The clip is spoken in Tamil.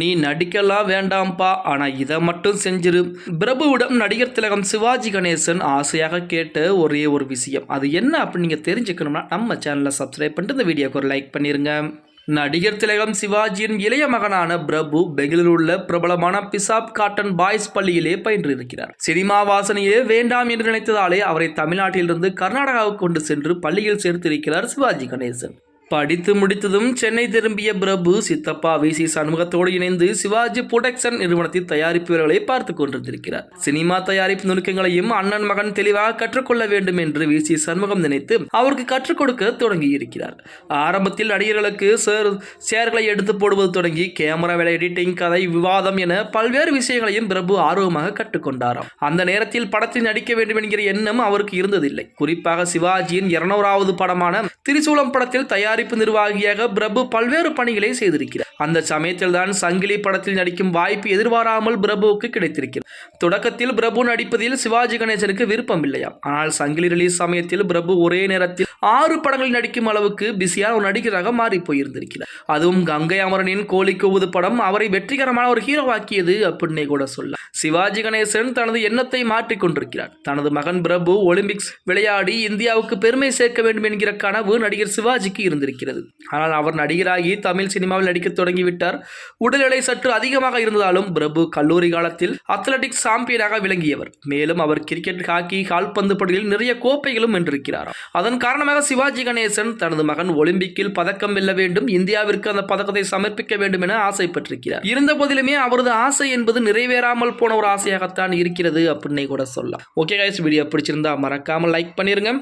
நீ நடிக்கலாம் வேண்டாம்ப்பா ஆனா இதை மட்டும் செஞ்சிரு. பிரபுவிடம் நடிகர் திலகம் சிவாஜி கணேசன் ஆசையாக கேட்ட ஒரே ஒரு விஷயம். அது என்ன அப்படின்னு நீங்க தெரிஞ்சுக்கணும்னா நம்ம சேனலை சப்ஸ்கிரைப் பண்ணிட்டு இந்த வீடியோக்கு ஒரு லைக் பண்ணிருங்க. நடிகர் திலகம் சிவாஜியின் இளைய மகனான பிரபு பெங்களூரில் உள்ள பிரபலமான பிசாப் காட்டன் பாய்ஸ் பள்ளியிலே பயின்று இருக்கிறார் சினிமா வாசனையே வேண்டாம் என்று நினைத்ததாலே அவரை தமிழ்நாட்டிலிருந்து கர்நாடகாவுக்கு கொண்டு சென்று பள்ளியில் சேர்த்திருக்கிறார் சிவாஜி கணேசன். படித்து முடித்ததும் சென்னை திரும்பிய பிரபு சித்தப்பா வி. சி. சண்முகத்தோடு இணைந்து சிவாஜி புரொடக்ஷன் நிறுவனத்தின் தயாரிப்பு பார்த்து கொண்டிருந்திருக்கிறார். சினிமா தயாரிப்பு நுணுக்கங்களையும் அண்ணன் மகன் தெளிவாக கற்றுக்கொள்ள வேண்டும் என்று வி. சி. சண்முகம் நினைத்து அவருக்கு கற்றுக் கொடுக்க தொடங்கி இருக்கிறார் ஆரம்பத்தில் நடிகர்களுக்கு சேர் சேர்களை எடுத்து போடுவது தொடங்கி கேமரா வேலை எடிட்டிங் கதை விவாதம் என பல்வேறு விஷயங்களையும் பிரபு ஆர்வமாக கற்றுக்கொண்டாராம் அந்த நேரத்தில் படத்தில் நடிக்க வேண்டும் என்கிற எண்ணம் அவருக்கு இருந்ததில்லை. குறிப்பாக சிவாஜியின் இருநூறாவது படமான திரிசூலம் படத்தில் தயார் தயாரிப்பு நிர்வாகியாக பிரபு பல்வேறு பணிகளை செய்திருக்கிறார். அந்த சமயத்தில் தான் சங்கிலி படத்தில் நடிக்கும் வாய்ப்பு எதிர்பாராமல் பிரபுவுக்கு கிடைத்திருக்கிறது. தொடக்கத்தில் பிரபு நடிப்பதில் சிவாஜி கணேசனுக்கு விருப்பம் இல்லையாம் ஆனால் சங்கிலி ரிலீஸ் சமயத்தில் பிரபு ஒரே நேரத்தில் ஆறு படங்களில் நடிக்கும் அளவுக்கு பிஸியான ஒரு நடிகராக மாறி போயிருந்திருக்கிறார் அதுவும் கங்கை அமரனின் கோழி கூவுது படம் அவரை வெற்றிகரமான ஒரு ஹீரோவாக்கியது அப்படின்னே கூட சொல்ல சிவாஜி கணேசன் தனது எண்ணத்தை மாற்றிக்கொண்டிருக்கிறார் தனது மகன் பிரபு ஒலிம்பிக்ஸ் விளையாடி இந்தியாவுக்கு பெருமை சேர்க்க வேண்டும் என்கிற கனவு நடிகர் சிவாஜிக்கு இருந்திருக்கிறது. ஆனால் அவர் நடிகராகி தமிழ் சினிமாவில் நடிக்க தொடங்கி தொடங்கிவிட்டார் உடல் எடை சற்று அதிகமாக இருந்ததாலும் பிரபு கல்லூரி காலத்தில் அத்லட்டிக் சாம்பியனாக விளங்கியவர். மேலும் அவர் கிரிக்கெட் ஹாக்கி கால்பந்து போட்டிகளில் நிறைய கோப்பைகளும் வென்றிருக்கிறார். அதன் காரணமாக சிவாஜி கணேசன் தனது மகன் ஒலிம்பிக்கில் பதக்கம் வெல்ல வேண்டும் இந்தியாவிற்கு அந்த பதக்கத்தை சமர்ப்பிக்க வேண்டும் என ஆசைப்பட்டிருக்கிறார். இருந்த போதிலுமே அவரது ஆசை என்பது நிறைவேறாமல் போன ஒரு ஆசையாகத்தான் இருக்கிறது அப்படின்னே கூட சொல்லலாம். ஓகே கைஸ் வீடியோ பிடிச்சிருந்தா மறக்காமல் லைக் பண்ணிருங்க.